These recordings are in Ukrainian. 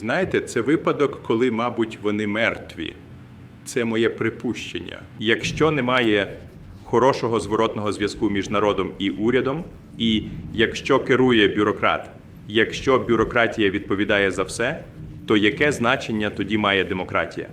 Знаєте, це випадок, коли, мабуть, вони мертві. Це моє припущення. Якщо немає хорошого зворотного зв'язку між народом і урядом, і якщо керує бюрократ, якщо бюрократія відповідає за все, то яке значення тоді має демократія?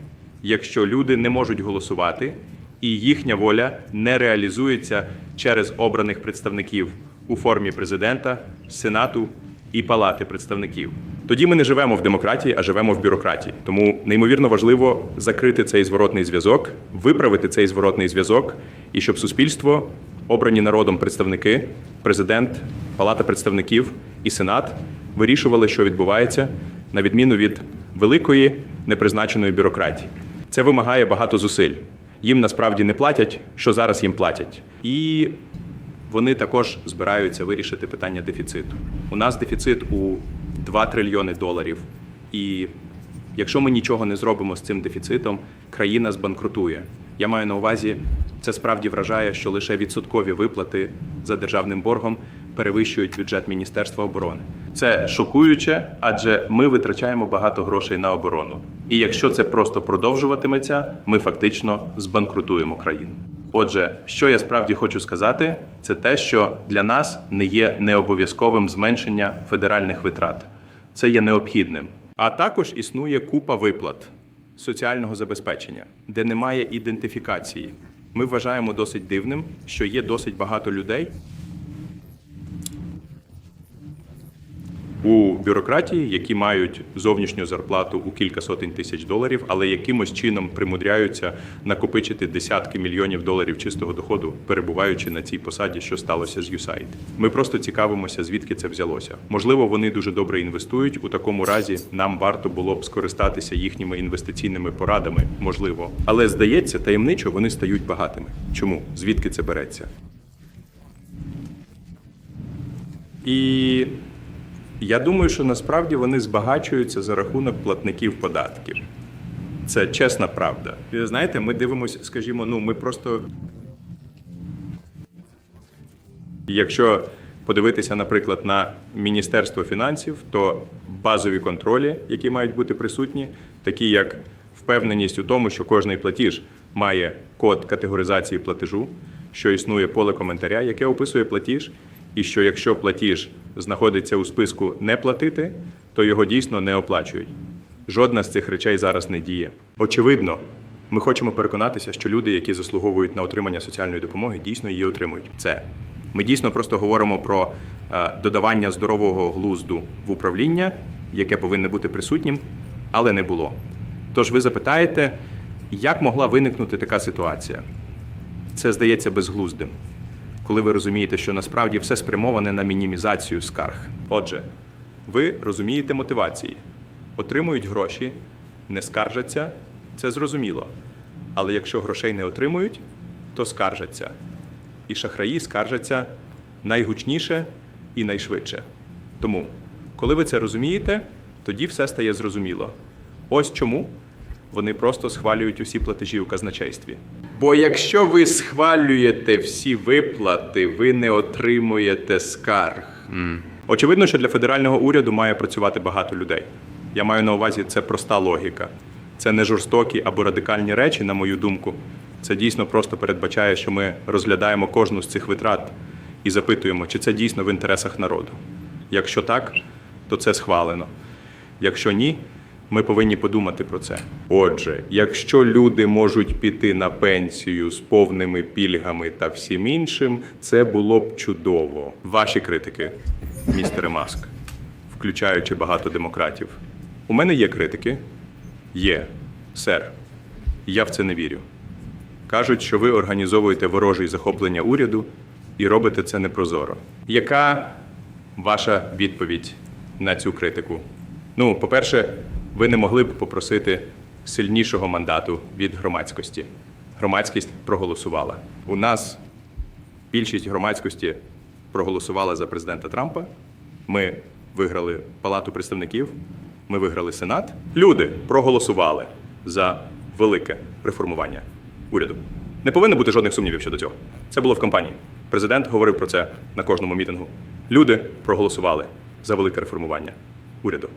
Якщо люди не можуть голосувати і їхня воля не реалізується через обраних представників у формі президента, сенату і палати представників. Тоді ми не живемо в демократії, а живемо в бюрократії. Тому неймовірно важливо закрити цей зворотний зв'язок, виправити цей зворотний зв'язок, і щоб суспільство, обрані народом представники, президент, палата представників і сенат вирішували, що відбувається, на відміну від великої непризначеної бюрократії. Це вимагає багато зусиль. Їм насправді не платять, що зараз їм платять. І вони також збираються вирішити питання дефіциту. У нас дефіцит у 2 трильйони доларів. І якщо ми нічого не зробимо з цим дефіцитом, країна збанкрутує. Я маю на увазі, це справді вражає, що лише відсоткові виплати за державним боргом перевищують бюджет Міністерства оборони. Це шокуюче, адже ми витрачаємо багато грошей на оборону. І якщо це просто продовжуватиметься, ми фактично збанкрутуємо країну. Отже, що я справді хочу сказати, це те, що для нас не є необов'язковим зменшення федеральних витрат. Це є необхідним. А також існує купа виплат соціального забезпечення, де немає ідентифікації. Ми вважаємо досить дивним, що є досить багато людей у бюрократії, які мають зовнішню зарплату у кілька сотень тисяч доларів, але якимось чином примудряються накопичити десятки мільйонів доларів чистого доходу, перебуваючи на цій посаді, що сталося з USAID. Ми просто цікавимося, звідки це взялося. Можливо, вони дуже добре інвестують. У такому разі нам варто було б скористатися їхніми інвестиційними порадами, можливо. Але здається, таємничо вони стають багатими. Чому? Звідки це береться? І я думаю, що насправді вони збагачуються за рахунок платників податків. Це чесна правда. Ви Знаєте, ми дивимося, скажімо, ну ми просто. Якщо подивитися, наприклад, на Міністерство фінансів, то базові контролі, які мають бути присутні, такі як впевненість у тому, що кожний платіж має код категоризації платежу, що існує поле коментаря, яке описує платіж, і що якщо платіж знаходиться у списку не платити, то його дійсно не оплачують. Жодна з цих речей зараз не діє. Очевидно, ми хочемо переконатися, що люди, які заслуговують на отримання соціальної допомоги, дійсно її отримують. Це ми дійсно просто говоримо про е, додавання здорового глузду в управління, яке повинно бути присутнім, але не було. Тож ви запитаєте, як могла виникнути така ситуація? Це здається безглуздим, коли ви розумієте, що насправді все спрямоване на мінімізацію скарг. Отже, ви розумієте мотивації, отримують гроші, не скаржаться, це зрозуміло. Але якщо грошей не отримують, то скаржаться. І шахраї скаржаться найгучніше і найшвидше. Тому, коли ви це розумієте, тоді все стає зрозуміло. Ось чому вони просто схвалюють усі платежі у казначействі. Бо якщо ви схвалюєте всі виплати, ви не отримуєте скарг. Очевидно, що для федерального уряду має працювати багато людей. Я маю на увазі, це проста логіка. Це не жорстокі або радикальні речі, на мою думку. Це дійсно просто передбачає, що ми розглядаємо кожну з цих витрат і запитуємо, чи це дійсно в інтересах народу. Якщо так, то це схвалено. Якщо ні, ми повинні подумати про це. Отже, якщо люди можуть піти на пенсію з повними пільгами та всім іншим, це було б чудово. Ваші критики, містере Маск, включаючи багато демократів. У мене є критики. Є, сер. Я в це не вірю. Кажуть, що ви організовуєте ворожі захоплення уряду і робите це непрозоро. Яка ваша відповідь на цю критику? Ну, по-перше, ви не могли б попросити сильнішого мандату від громадськості. Громадськість проголосувала. У нас більшість громадськості проголосувала за президента Трампа. Ми виграли Палату представників, ми виграли Сенат. Люди проголосували за велике реформування уряду. Не повинно бути жодних сумнівів щодо цього. Це було в кампанії. Президент говорив про це на кожному мітингу. Люди проголосували за велике реформування уряду.